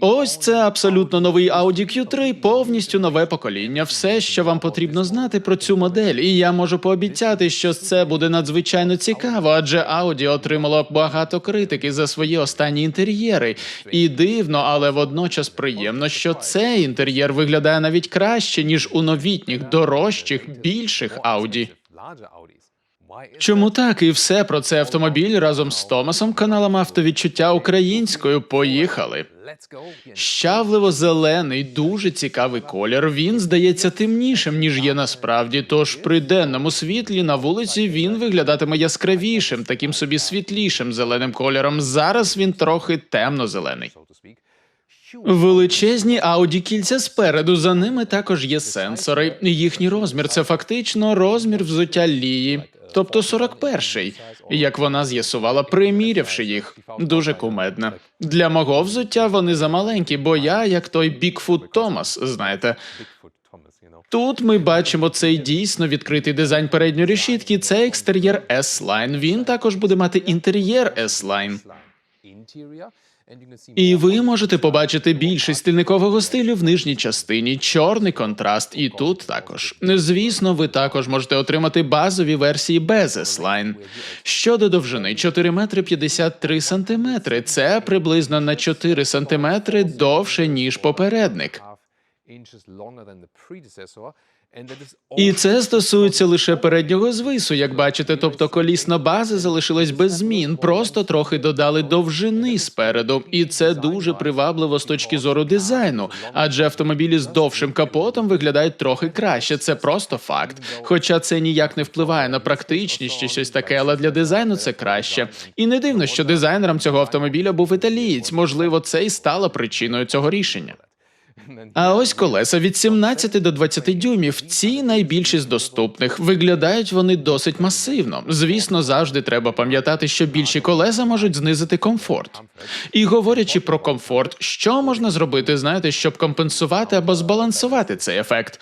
Ось це абсолютно новий Audi Q3, повністю нове покоління. Все, що вам потрібно знати про цю модель. І я можу пообіцяти, що це буде надзвичайно цікаво, адже Audi отримало багато критики за свої останні інтер'єри. І дивно, але водночас приємно, що цей інтер'єр виглядає навіть краще ніж у новітніх, дорожчих, більших Audi. Чому так? І все про цей автомобіль разом з Томасом, каналом автовідчуття українською. Поїхали. Щавливо зелений, дуже цікавий колір. Він здається темнішим, ніж є насправді. Тож при денному світлі на вулиці він виглядатиме яскравішим, таким собі світлішим зеленим кольором. Зараз він трохи темно-зелений. Величезні ауді кільця спереду. За ними також є сенсори. Їхній розмір це фактично розмір взуття Лії, тобто 41-й, як вона з'ясувала, примірявши їх. Дуже кумедно. Для мого взуття вони замаленькі, бо я як той Бікфут Томас, знаєте. Тут ми бачимо цей дійсно відкритий дизайн передньої решітки. Це екстер'єр S-Line. Він також буде мати інтер'єр S-Line. І ви можете побачити більше стильникового стилю в нижній частині, чорний контраст, і тут також. Звісно, ви також можете отримати базові версії без S-Line. Щодо довжини 4 метри 53 сантиметри. Це приблизно на 4 сантиметри довше ніж попередник. І це стосується лише переднього звису, як бачите, тобто колісна база залишилась без змін, просто трохи додали довжини спереду, і це дуже привабливо з точки зору дизайну, адже автомобілі з довшим капотом виглядають трохи краще. Це просто факт. Хоча це ніяк не впливає на практичність чи щось таке, але для дизайну це краще. І не дивно, що дизайнером цього автомобіля був італієць. Можливо, це і стало причиною цього рішення. А ось колеса від 17 до 20 дюймів. Ці найбільші з доступних. Виглядають вони досить масивно. Звісно, завжди треба пам'ятати, що більші колеса можуть знизити комфорт. І говорячи про комфорт, що можна зробити, знаєте, щоб компенсувати або збалансувати цей ефект?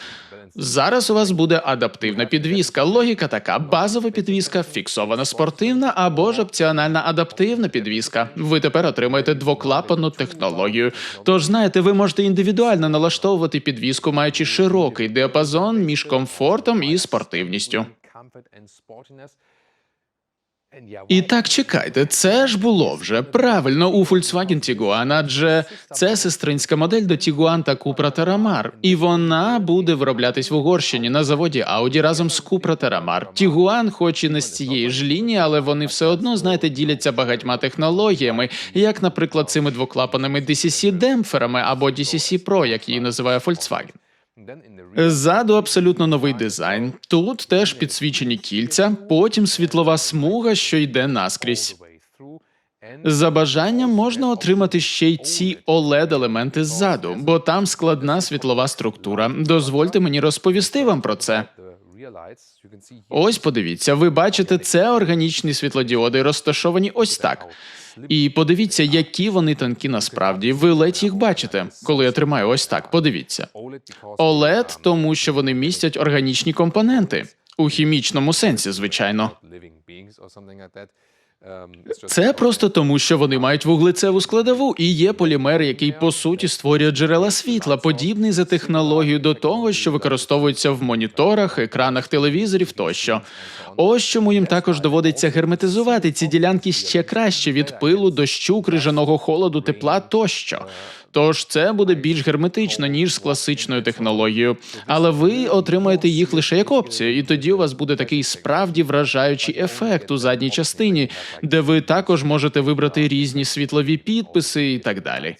Зараз у вас буде адаптивна підвіска. Логіка така: базова підвіска, фіксована спортивна або ж опціональна адаптивна підвіска. Ви тепер отримаєте двоклапанну технологію. Тож знаєте, ви можете індивідуально налаштовувати підвіску, маючи широкий діапазон між комфортом і спортивністю. І так чекайте, це ж було вже правильно у Volkswagen Tiguan, адже це сестринська модель до Tiguan та Cupra Terramar, і вона буде вироблятись в Угорщині на заводі Audi разом з Cupra Terramar. Tiguan, хоч і не з цієї ж лінії, але вони все одно, знаєте, діляться багатьма технологіями, як, наприклад, цими двоклапаними DCC демпферами або DCC Pro, як її називає Volkswagen. Ззаду абсолютно новий дизайн. Тут теж підсвічені кільця, потім світлова смуга, що йде наскрізь. За бажанням можна отримати ще й ці oled елементи ззаду, бо там складна світлова структура. Дозвольте мені розповісти вам про це. Ось подивіться, ви бачите, це органічні світлодіоди, розташовані ось так. І подивіться, які вони тонкі насправді. Ви ледь їх бачите, коли я тримаю ось так. Подивіться. OLED, тому що вони містять органічні компоненти у хімічному сенсі, звичайно. Це просто тому, що вони мають вуглецеву складову і є полімер, який по суті створює джерела світла, подібний за технологією до того, що використовується в моніторах, екранах телевізорів тощо. Ось чому їм також доводиться герметизувати ці ділянки ще краще від пилу, дощу, крижаного холоду, тепла тощо. Тож це буде більш герметично ніж з класичною технологією, але ви отримаєте їх лише як опцію, і тоді у вас буде такий справді вражаючий ефект у задній частині, де ви також можете вибрати різні світлові підписи і так далі.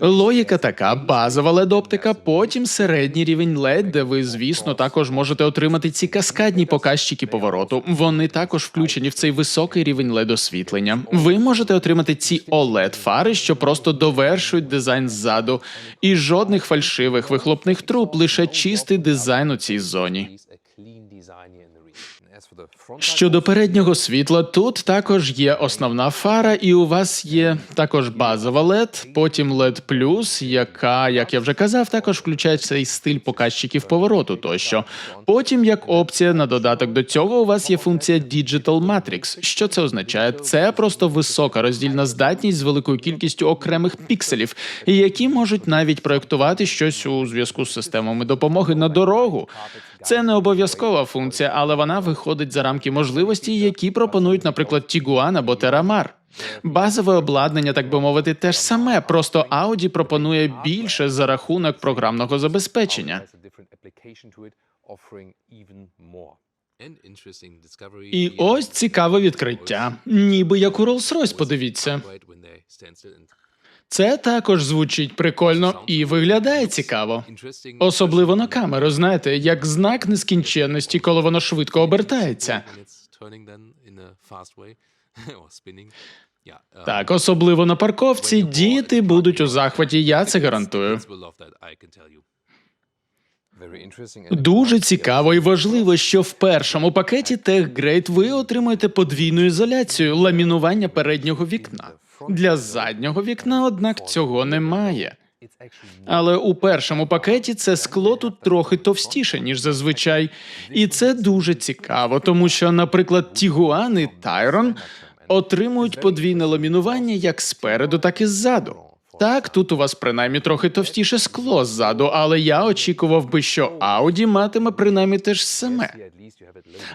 Логіка така: базова LED-оптика, потім середній рівень LED, де ви, звісно, також можете отримати ці каскадні показчики повороту. Вони також включені в цей високий рівень LED освітлення. Ви можете отримати ці oled фари, що просто довершують дизайн ззаду, і жодних фальшивих вихлопних труб, лише чистий дизайн у цій зоні. Щодо переднього світла, тут також є основна фара, і у вас є також базова LED, потім LED Plus, яка, як я вже казав, також включає цей стиль показчиків повороту тощо. Потім, як опція на додаток до цього, у вас є функція Digital Matrix. Що це означає? Це просто висока роздільна здатність з великою кількістю окремих пікселів, які можуть навіть проєктувати щось у зв'язку з системами допомоги на дорогу. Це не обов'язкова функція, але вона виходить за рамки можливостей, які пропонують, наприклад, Tiguan або Terramar. Базове обладнання, так би мовити, те ж саме, просто Audi пропонує більше за рахунок програмного забезпечення. І ось цікаве відкриття. Ніби як у Rolls-Royce, подивіться. Це також звучить прикольно і виглядає цікаво. Особливо на камеру, знаєте, як знак нескінченності, коли воно швидко обертається. Так, особливо на парковці, діти будуть у захваті, я це гарантую. Дуже цікаво і важливо, що в першому пакеті TechGrade ви отримаєте подвійну ізоляцію ламінування переднього вікна. Для заднього вікна, однак, цього немає. Але у першому пакеті це скло тут трохи товстіше, ніж зазвичай. І це дуже цікаво, тому що, наприклад, Тігуан і Тайрон отримують подвійне ламінування як спереду, так і ззаду. Так, тут у вас принаймні трохи товстіше скло ззаду, але я очікував би, що Audi матиме принаймні те ж саме.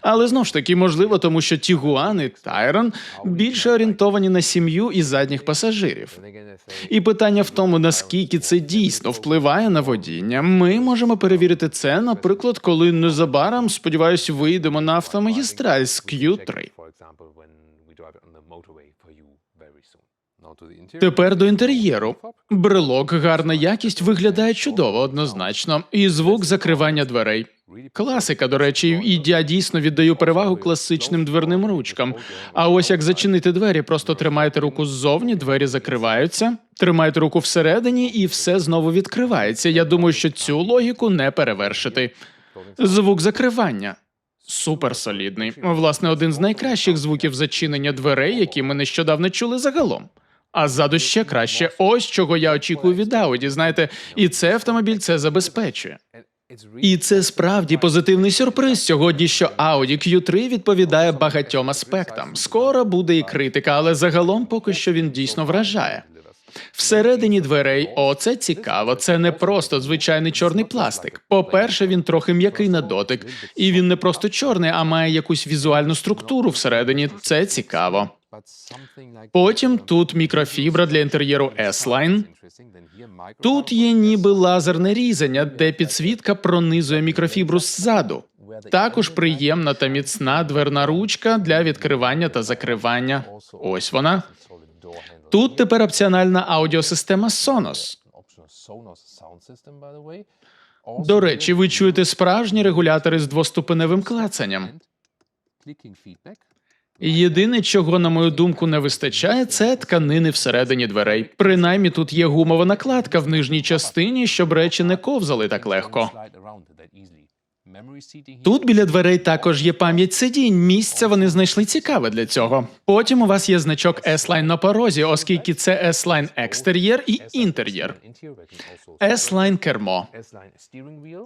Але знов ж таки можливо, тому що Tiguan і Tyron більше орієнтовані на сім'ю і задніх пасажирів. І питання в тому, наскільки це дійсно впливає на водіння. Ми можемо перевірити це, наприклад, коли незабаром, сподіваюся, вийдемо на автомагістраль з Q3. Тепер до інтер'єру. Брелок, гарна якість виглядає чудово, однозначно, і звук закривання дверей. Класика, до речі, і я дійсно віддаю перевагу класичним дверним ручкам. А ось як зачинити двері, просто тримайте руку ззовні, двері закриваються, тримайте руку всередині, і все знову відкривається. Я думаю, що цю логіку не перевершити. Звук закривання. Супер солідний. Власне, один з найкращих звуків зачинення дверей, які ми нещодавно чули загалом. А ззаду ще краще. Ось чого я очікую від Audi, знаєте, і цей автомобіль це забезпечує. І це справді позитивний сюрприз сьогодні, що Audi Q3 відповідає багатьом аспектам. Скоро буде і критика, але загалом поки що він дійсно вражає. Всередині дверей, оце цікаво. Це не просто звичайний чорний пластик. По-перше, він трохи м'який на дотик, і він не просто чорний, а має якусь візуальну структуру всередині. Це цікаво. Потім тут мікрофібра для інтер'єру S-Line. Тут є ніби лазерне різання, де підсвітка пронизує мікрофібру ззаду. Також приємна та міцна дверна ручка для відкривання та закривання. Ось вона. Тут тепер опціональна аудіосистема Sonos. До речі, ви чуєте справжні регулятори з двоступеневим клацанням. Єдине, чого, на мою думку, не вистачає, це тканини всередині дверей. Принаймні тут є гумова накладка в нижній частині, щоб речі не ковзали так легко. Тут біля дверей також є пам'ять сидінь. Місця вони знайшли цікаве для цього. Потім у вас є значок S-Line на порозі, оскільки це S-Line екстер'єр і інтер'єр. S-Line кермо.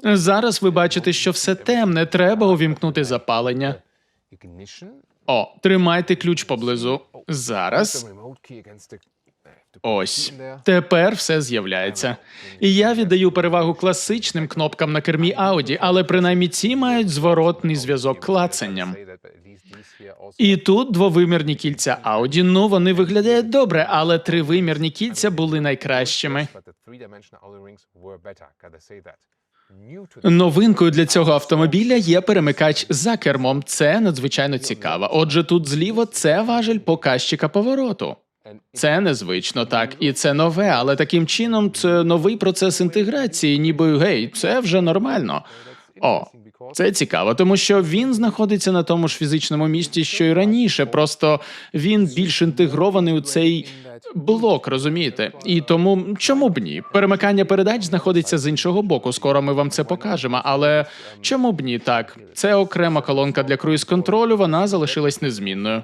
Зараз ви бачите, що все темне. Треба увімкнути запалення. О, тримайте ключ поблизу. Зараз. Ось тепер все з'являється. І я віддаю перевагу класичним кнопкам на кермі Audi, але принаймні ці мають зворотний зв'язок клацанням. І тут двовимірні кільця Audi, ну вони виглядають добре, але тривимірні кільця були найкращими. Новинкою для цього автомобіля є перемикач за кермом. Це надзвичайно цікаво. Отже, тут зліва це важель показчика повороту. Це незвично, так, і це нове, але таким чином це новий процес інтеграції, ніби гей, це вже нормально. О, Це цікаво, тому що він знаходиться на тому ж фізичному місці, що й раніше. Просто він більш інтегрований у цей блок, розумієте? І тому чому б ні? Перемикання передач знаходиться з іншого боку. Скоро ми вам це покажемо. Але чому б ні? Так, це окрема колонка для круїз контролю. Вона залишилась незмінною.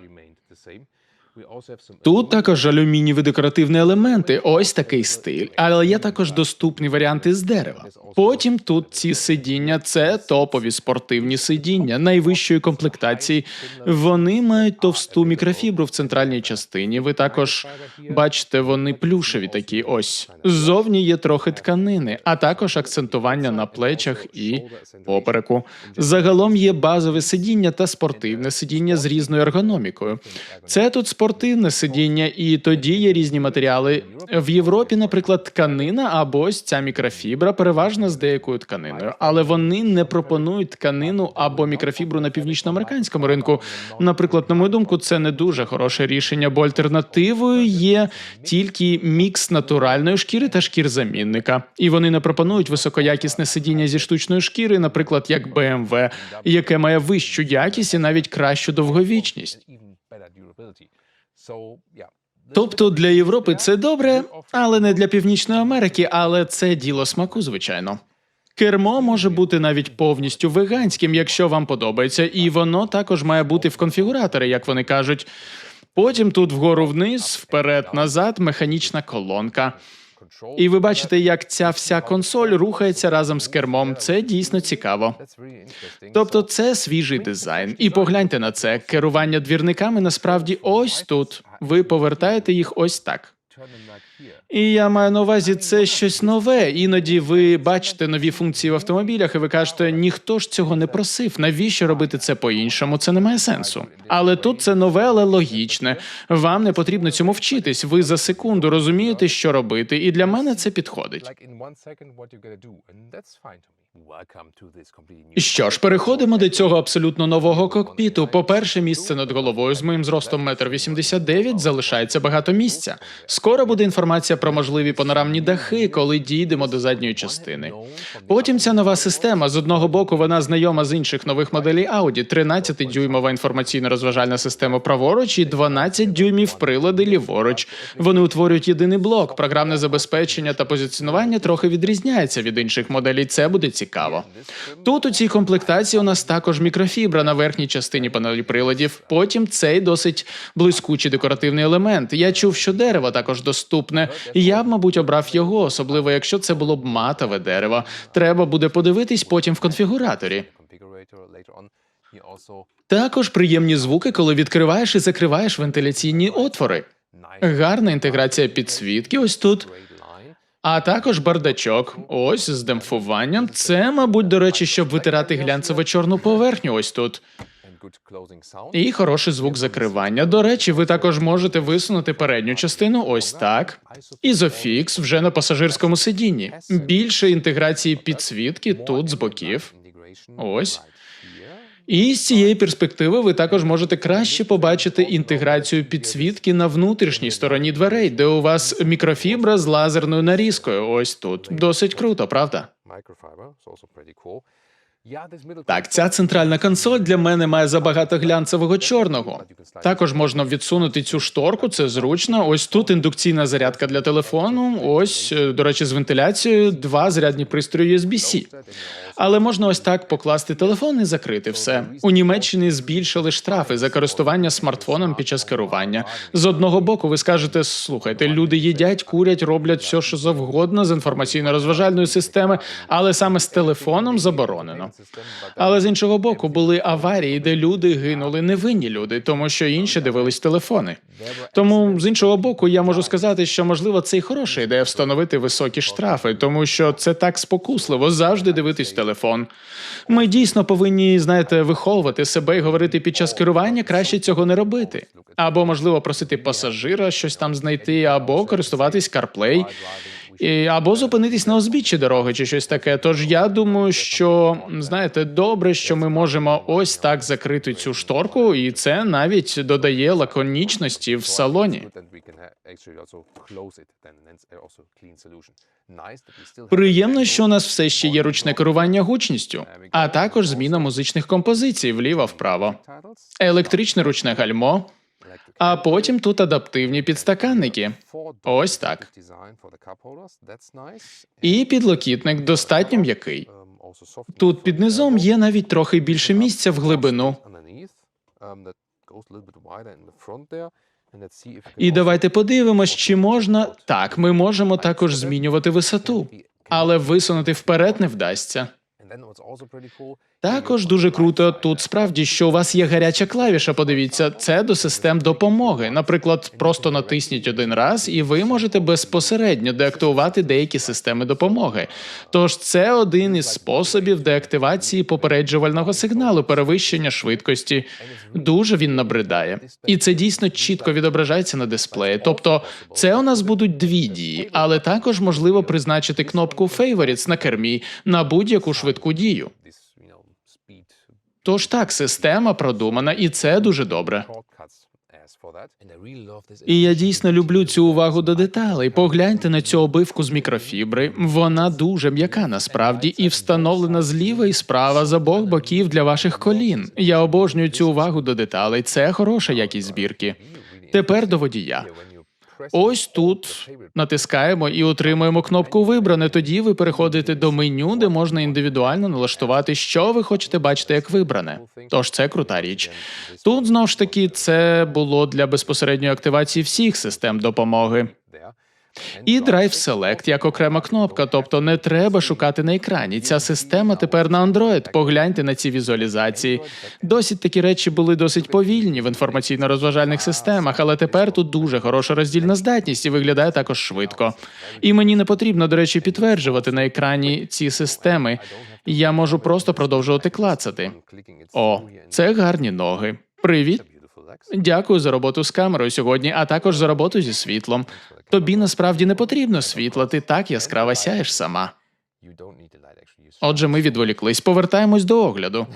Тут також алюмінієві декоративні елементи, ось такий стиль. Але є також доступні варіанти з дерева. Потім тут ці сидіння це топові спортивні сидіння найвищої комплектації. Вони мають товсту мікрофібру в центральній частині. Ви також бачите, вони плюшеві такі. Ось ззовні є трохи тканини, а також акцентування на плечах і попереку. Загалом є базове сидіння та спортивне сидіння з різною ергономікою. Це тут спортивне сидіння, і тоді є різні матеріали. В Європі, наприклад, тканина або ось ця мікрофібра переважно з деякою тканиною, але вони не пропонують тканину або мікрофібру на північноамериканському ринку. Наприклад, на мою думку, це не дуже хороше рішення, бо альтернативою є тільки мікс натуральної шкіри та шкір замінника. І вони не пропонують високоякісне сидіння зі штучної шкіри, наприклад, як BMW, яке має вищу якість і навіть кращу довговічність. Тобто для Європи це добре, але не для Північної Америки, але це діло смаку, звичайно. Кермо може бути навіть повністю веганським, якщо вам подобається, і воно також має бути в конфігураторі, як вони кажуть. Потім тут вгору вниз, вперед, назад, механічна колонка. І ви бачите, як ця вся консоль рухається разом з кермом. Це дійсно цікаво. Тобто, це свіжий дизайн. І погляньте на це. Керування двірниками насправді ось тут. Ви повертаєте їх ось так. І я маю на увазі, це щось нове. Іноді ви бачите нові функції в автомобілях, і ви кажете, ніхто ж цього не просив. Навіщо робити це по-іншому? Це не має сенсу. Але тут це нове, але логічне. Вам не потрібно цьому вчитись. Ви за секунду розумієте, що робити, і для мене це підходить. Що ж, переходимо до цього абсолютно нового кокпіту. По-перше, місце над головою з моїм зростом метр вісімдесят дев'ять залишається багато місця. Скоро буде інформація про можливі панорамні дахи, коли дійдемо до задньої частини. Потім ця нова система з одного боку вона знайома з інших нових моделей Audi. 13-дюймова інформаційно-розважальна система праворуч і 12 дюймів прилади ліворуч. Вони утворюють єдиний блок. Програмне забезпечення та позиціонування трохи відрізняється від інших моделей. Це буде цікаво. Тут у цій комплектації у нас також мікрофібра на верхній частині панелі приладів. Потім цей досить блискучий декоративний елемент. Я чув, що дерево також доступне. і Я б, мабуть, обрав його, особливо якщо це було б матове дерево. Треба буде подивитись потім в конфігураторі. Також приємні звуки, коли відкриваєш і закриваєш вентиляційні отвори. Гарна інтеграція підсвітки ось тут. А також бардачок, ось з демпфуванням. Це, мабуть, до речі, щоб витирати глянцево чорну поверхню. Ось тут. І хороший звук закривання. До речі, ви також можете висунути передню частину ось так. Ізофікс вже на пасажирському сидінні. Більше інтеграції підсвітки тут з боків. Ось. І з цієї перспективи ви також можете краще побачити інтеграцію підсвітки на внутрішній стороні дверей, де у вас мікрофібра з лазерною нарізкою. Ось тут. Досить круто, правда? Так, ця центральна консоль для мене має забагато глянцевого чорного. Також можна відсунути цю шторку, це зручно. Ось тут індукційна зарядка для телефону. Ось, е, до речі, з вентиляцією, два зарядні пристрої USB-C. Але можна ось так покласти телефон і закрити все. У Німеччині збільшили штрафи за користування смартфоном під час керування. З одного боку, ви скажете: слухайте, люди їдять, курять, роблять все, що завгодно з інформаційно-розважальної системи, але саме з телефоном заборонено. Але з іншого боку, були аварії, де люди гинули невинні люди, тому що інші дивились телефони. Тому з іншого боку, я можу сказати, що можливо це й хороша ідея встановити високі штрафи, тому що це так спокусливо завжди дивитись телефон. Ми дійсно повинні, знаєте, виховувати себе і говорити під час керування, краще цього не робити. Або можливо просити пасажира щось там знайти, або користуватись CarPlay. І, або зупинитись на узбіччі дороги чи щось таке. Тож я думаю, що знаєте, добре, що ми можемо ось так закрити цю шторку, і це навіть додає лаконічності в салоні. Приємно, що у нас все ще є ручне керування гучністю, а також зміна музичних композицій вліво-вправо, електричне ручне гальмо, а потім тут адаптивні підстаканники. Ось так. І підлокітник достатньо м'який. Тут під низом є навіть трохи більше місця в глибину. І давайте подивимось, чи можна так. Ми можемо також змінювати висоту, але висунути вперед не вдасться. Також дуже круто тут справді, що у вас є гаряча клавіша. Подивіться, це до систем допомоги. Наприклад, просто натисніть один раз, і ви можете безпосередньо деактивувати деякі системи допомоги. Тож це один із способів деактивації попереджувального сигналу перевищення швидкості. Дуже він набридає, і це дійсно чітко відображається на дисплеї. Тобто, це у нас будуть дві дії, але також можливо призначити кнопку Favorites на кермі на будь-яку швидку дію. Тож так, система продумана, і це дуже добре. І я дійсно люблю цю увагу до деталей. Погляньте на цю обивку з мікрофібри. Вона дуже м'яка насправді і встановлена зліва і справа з обох боків для ваших колін. Я обожнюю цю увагу до деталей. Це хороша якість збірки. Тепер до водія. Ось тут натискаємо і отримуємо кнопку Вибране. Тоді ви переходите до меню, де можна індивідуально налаштувати, що ви хочете бачити як вибране. Тож це крута річ. Тут знову ж таки це було для безпосередньої активації всіх систем допомоги. І Drive Select як окрема кнопка, тобто не треба шукати на екрані. Ця система тепер на Android. Погляньте на ці візуалізації. Досить такі речі були досить повільні в інформаційно-розважальних системах, але тепер тут дуже хороша роздільна здатність і виглядає також швидко. І мені не потрібно, до речі, підтверджувати на екрані ці системи. Я можу просто продовжувати клацати. О, це гарні ноги. Привіт. Дякую за роботу з камерою сьогодні, а також за роботу зі світлом. Тобі насправді не потрібно світла, ти так яскраво сяєш сама. Отже, ми відволіклись. Повертаємось до огляду.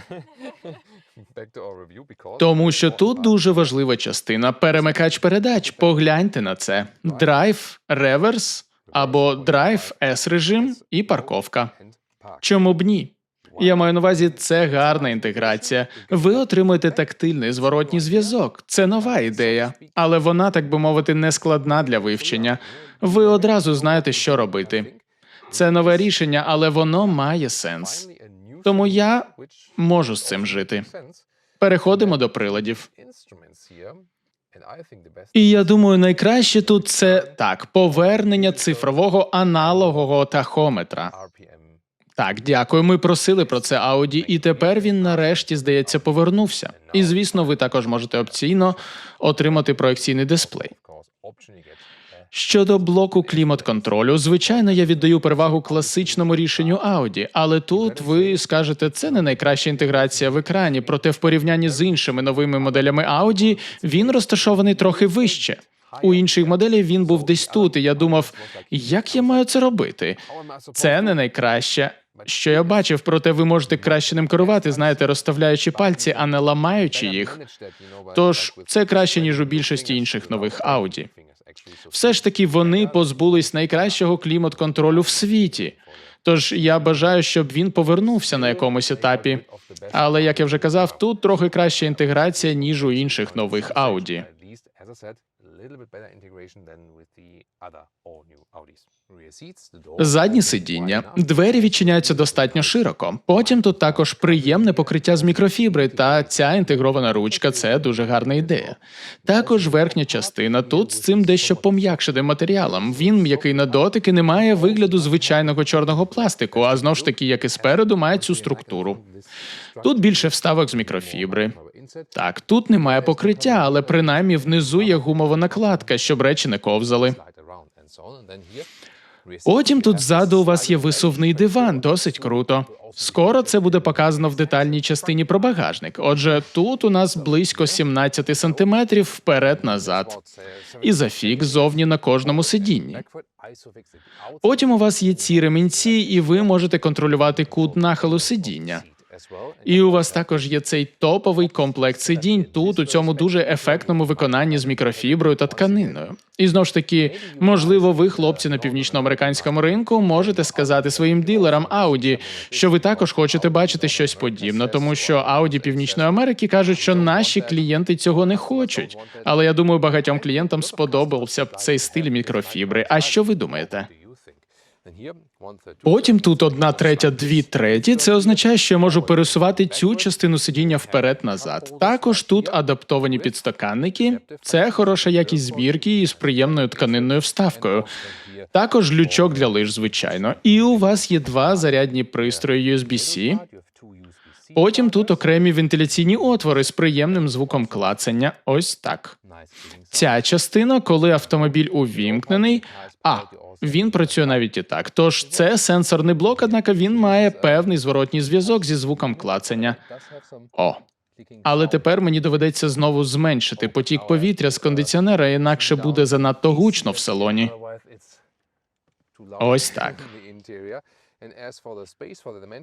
Тому що тут дуже важлива частина перемикач передач. Погляньте на це: драйв, реверс або драйв S режим і парковка. Чому б ні? Я маю на увазі, це гарна інтеграція. Ви отримуєте тактильний зворотній зв'язок. Це нова ідея, але вона, так би мовити, не складна для вивчення. Ви одразу знаєте, що робити. Це нове рішення, але воно має сенс. Тому я можу з цим жити. Переходимо до приладів. І я думаю, найкраще тут це так: повернення цифрового аналогового тахометра. Так, дякую. Ми просили про це Ауді, і тепер він нарешті, здається, повернувся. І звісно, ви також можете опційно отримати проекційний дисплей. Щодо блоку клімат-контролю, звичайно, я віддаю перевагу класичному рішенню Audi, але тут ви скажете, це не найкраща інтеграція в екрані. Проте в порівнянні з іншими новими моделями Audi він розташований трохи вище. У інших моделів він був десь тут, і я думав, як я маю це робити? Це не найкраще. Що я бачив, проте ви можете краще ним керувати, знаєте, розставляючи пальці, а не ламаючи їх. Тож це краще ніж у більшості інших нових Audi. Все ж таки вони позбулись найкращого клімат-контролю в світі. Тож я бажаю, щоб він повернувся на якомусь етапі. Але як я вже казав, тут трохи краща інтеграція ніж у інших нових Audi. Задні сидіння. Двері відчиняються достатньо широко. Потім тут також приємне покриття з мікрофібри, та ця інтегрована ручка це дуже гарна ідея. Також верхня частина тут з цим дещо пом'якшеним матеріалом. Він м'який на дотик і не має вигляду звичайного чорного пластику, а знов ж таки, як і спереду, має цю структуру. Тут більше вставок з мікрофібри. Так, тут немає покриття, але принаймні внизу є гумова накладка, щоб речі не ковзали. Потім тут ззаду у вас є висувний диван, досить круто. Скоро це буде показано в детальній частині про багажник. Отже, тут у нас близько 17 сантиметрів вперед-назад. І зафік зовні на кожному сидінні. Потім у вас є ці ремінці, і ви можете контролювати кут нахилу сидіння. І у вас також є цей топовий комплект сидінь тут у цьому дуже ефектному виконанні з мікрофіброю та тканиною. І знову ж таки, можливо, ви, хлопці на північноамериканському ринку, можете сказати своїм дилерам Audi, що ви також хочете бачити щось подібне, тому що Audi Північної Америки кажуть, що наші клієнти цього не хочуть. Але я думаю, багатьом клієнтам сподобався б цей стиль мікрофібри. А що ви думаєте? Потім тут одна третя, дві треті. Це означає, що я можу пересувати цю частину сидіння вперед-назад. Також тут адаптовані підстаканники. Це хороша якість збірки із приємною тканинною вставкою. Також лючок для лиж, звичайно. І у вас є два зарядні пристрої USB-C. Потім тут окремі вентиляційні отвори з приємним звуком клацання. Ось так. Ця частина, коли автомобіль увімкнений, а він працює навіть і так. Тож це сенсорний блок, однак він має певний зворотній зв'язок зі звуком клацання. О. Але тепер мені доведеться знову зменшити потік повітря з кондиціонера, інакше буде занадто гучно в салоні. Ось так.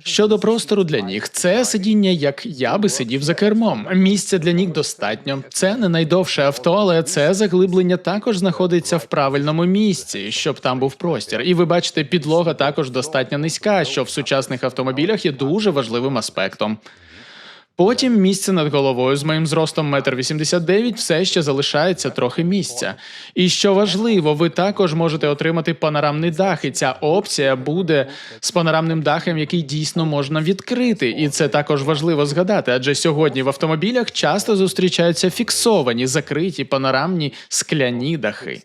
Щодо простору для ніг, це сидіння, як я би сидів за кермом. Місця для ніг достатньо. Це не найдовше авто, але це заглиблення також знаходиться в правильному місці, щоб там був простір. І ви бачите, підлога також достатньо низька, що в сучасних автомобілях є дуже важливим аспектом. Потім місце над головою з моїм зростом 1,89 м все ще залишається трохи місця. І що важливо, ви також можете отримати панорамний дах, і ця опція буде з панорамним дахом, який дійсно можна відкрити. І це також важливо згадати, адже сьогодні в автомобілях часто зустрічаються фіксовані закриті панорамні скляні дахи.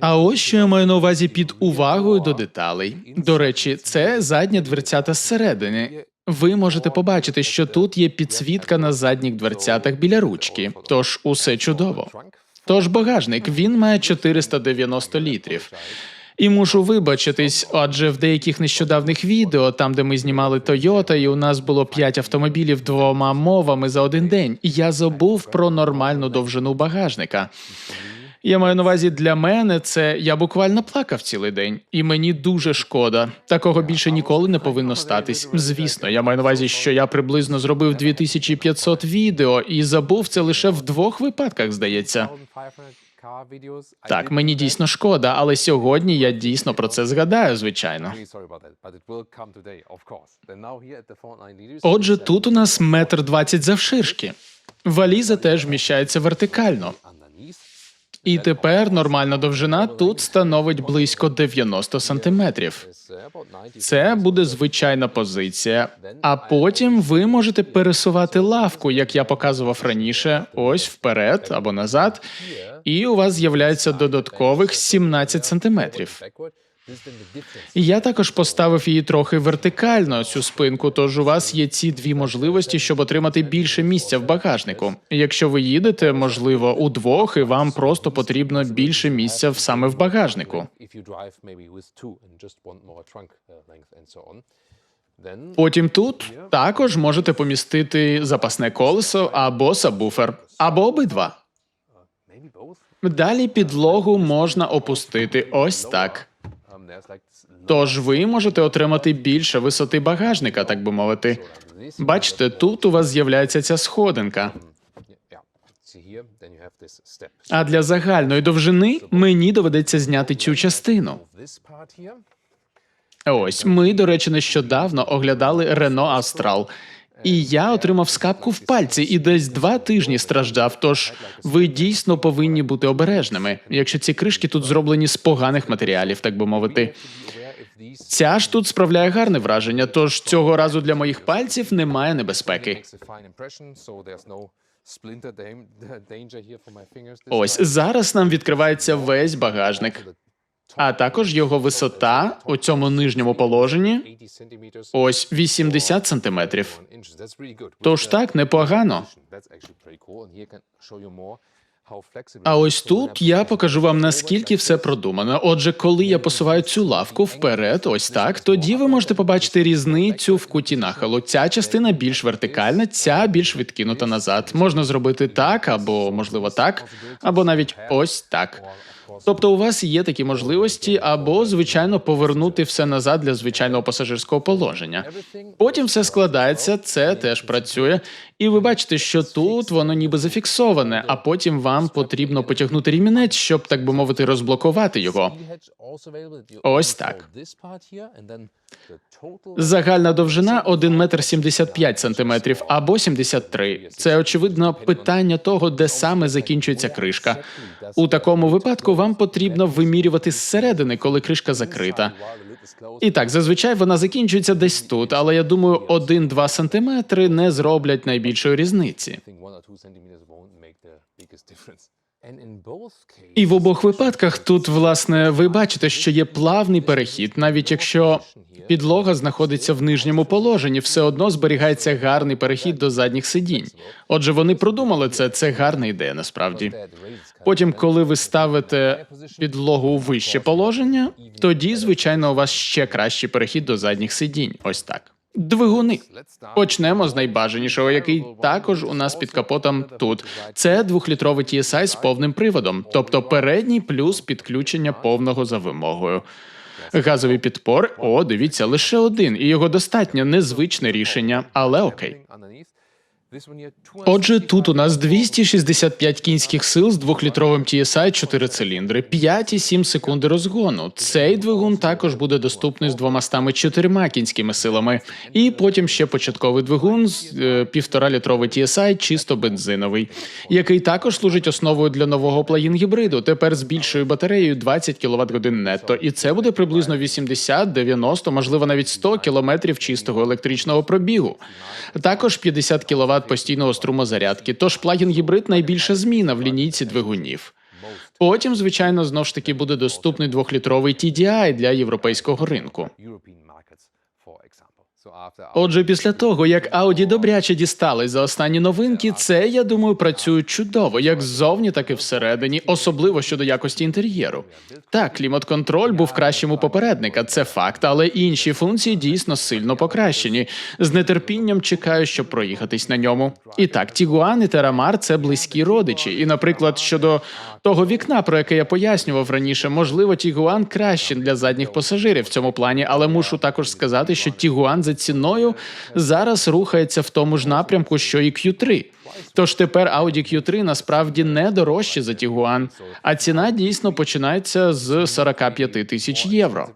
А ось що я маю на увазі під увагою до деталей. До речі, це задня дверцята зсередини. Ви можете побачити, що тут є підсвітка на задніх дверцятах біля ручки, тож усе чудово. Тож багажник він має 490 літрів. І мушу вибачитись, адже в деяких нещодавних відео, там де ми знімали Toyota, і у нас було 5 автомобілів двома мовами за один день, я забув про нормальну довжину багажника. Я маю на увазі для мене це я буквально плакав цілий день, і мені дуже шкода. Такого більше ніколи не повинно статись. Звісно, я маю на увазі, що я приблизно зробив 2500 відео і забув це лише в двох випадках, здається. Так, мені дійсно шкода, але сьогодні я дійсно про це згадаю, звичайно. Отже, тут у нас метр двадцять завширшки. Валіза теж вміщається вертикально. І тепер нормальна довжина тут становить близько 90 сантиметрів. Це буде звичайна позиція. А потім ви можете пересувати лавку, як я показував раніше, ось вперед або назад, і у вас з'являється додаткових 17 сантиметрів. І я також поставив її трохи вертикально цю спинку. Тож у вас є ці дві можливості, щоб отримати більше місця в багажнику. Якщо ви їдете, можливо, удвох, і вам просто потрібно більше місця саме в багажнику. Потім тут також можете помістити запасне колесо або сабвуфер, або обидва. Далі підлогу можна опустити ось так. Тож ви можете отримати більше висоти багажника, так би мовити. Бачите, тут у вас з'являється ця сходинка. А для загальної довжини мені доведеться зняти цю частину. Ось ми, до речі, нещодавно оглядали Рено Астрал. І я отримав скапку в пальці і десь два тижні страждав. Тож ви дійсно повинні бути обережними, якщо ці кришки тут зроблені з поганих матеріалів, так би мовити. Ця ж тут справляє гарне враження, тож цього разу для моїх пальців немає небезпеки. Ось зараз нам відкривається весь багажник, а також його висота у цьому нижньому положенні ось 80 сантиметрів. Тож так непогано. А ось тут я покажу вам наскільки все продумано. Отже, коли я посуваю цю лавку вперед, ось так, тоді ви можете побачити різницю в куті нахилу. Ця частина більш вертикальна, ця більш відкинута назад. Можна зробити так, або можливо так, або навіть ось так. Тобто у вас є такі можливості, або звичайно повернути все назад для звичайного пасажирського положення. Потім все складається, це теж працює, і ви бачите, що тут воно ніби зафіксоване, а потім вам потрібно потягнути рімінець, щоб так би мовити, розблокувати його. Ось так. Загальна довжина 1 метр 75 сантиметрів або 73. Це очевидно питання того, де саме закінчується кришка. У такому випадку вам потрібно вимірювати зсередини, коли кришка закрита. І так, зазвичай вона закінчується десь тут, але я думаю, 1-2 сантиметри не зроблять найбільшої різниці. І в обох випадках тут, власне, ви бачите, що є плавний перехід, навіть якщо підлога знаходиться в нижньому положенні, все одно зберігається гарний перехід до задніх сидінь. Отже, вони продумали це. Це гарна ідея, насправді. Потім, коли ви ставите підлогу у вище положення, тоді, звичайно, у вас ще кращий перехід до задніх сидінь. Ось так. Двигуни. Почнемо з найбажанішого, який також у нас під капотом тут. Це двохлітровий TSI з повним приводом, тобто передній плюс підключення повного за вимогою. Газовий підпор, о, дивіться, лише один, і його достатньо незвичне рішення, але окей. Отже, тут у нас 265 кінських сил з двохлітровим TSI 4 циліндри, 5,7 секунди розгону. Цей двигун також буде доступний з 204 кінськими силами, і потім ще початковий двигун з е, 1,5 літровий TSI чисто бензиновий, який також служить основою для нового плагін гібриду. Тепер з більшою батареєю 20 кВт годин нетто, і це буде приблизно 80, 90, можливо навіть 100 кілометрів чистого електричного пробігу. Також 50 кВт постійного струму зарядки. Тож плагін гібрид найбільша зміна в лінійці двигунів. Потім, звичайно, знов ж таки буде доступний двохлітровий TDI для європейського ринку. Отже, після того як Audi добряче дістались за останні новинки, це я думаю працює чудово, як ззовні, так і всередині, особливо щодо якості інтер'єру. Так, клімат-контроль був кращим у попередника, це факт, але інші функції дійсно сильно покращені. З нетерпінням чекаю, щоб проїхатись на ньому. І так, Тігуан і Терамар це близькі родичі. І, наприклад, щодо того вікна, про яке я пояснював раніше, можливо, Тігуан краще для задніх пасажирів в цьому плані, але мушу також сказати, що Тігуан за ціною зараз рухається в тому ж напрямку, що і Q3. Тож тепер Audi Q3 насправді не дорожче за Tiguan, а ціна дійсно починається з 45 тисяч євро.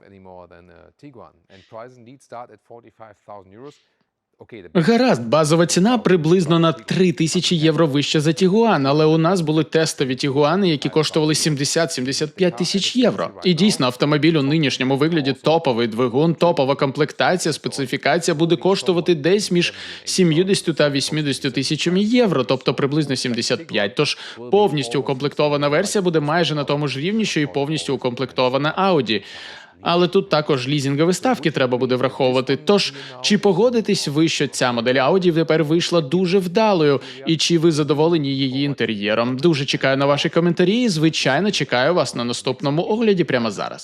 Гаразд, базова ціна приблизно на 3 тисячі євро вище за Тігуан, але у нас були тестові Тігуани, які коштували 70-75 тисяч євро. І дійсно, автомобіль у нинішньому вигляді топовий двигун, топова комплектація, специфікація буде коштувати десь між 70 та 80 тисячами євро, тобто приблизно 75. Тож повністю укомплектована версія буде майже на тому ж рівні, що і повністю укомплектована Audi. Але тут також лізінгові ставки треба буде враховувати. Тож чи погодитесь ви, що ця модель Audi тепер вийшла дуже вдалою, і чи ви задоволені її інтер'єром? Дуже чекаю на ваші коментарі. і, Звичайно, чекаю вас на наступному огляді прямо зараз.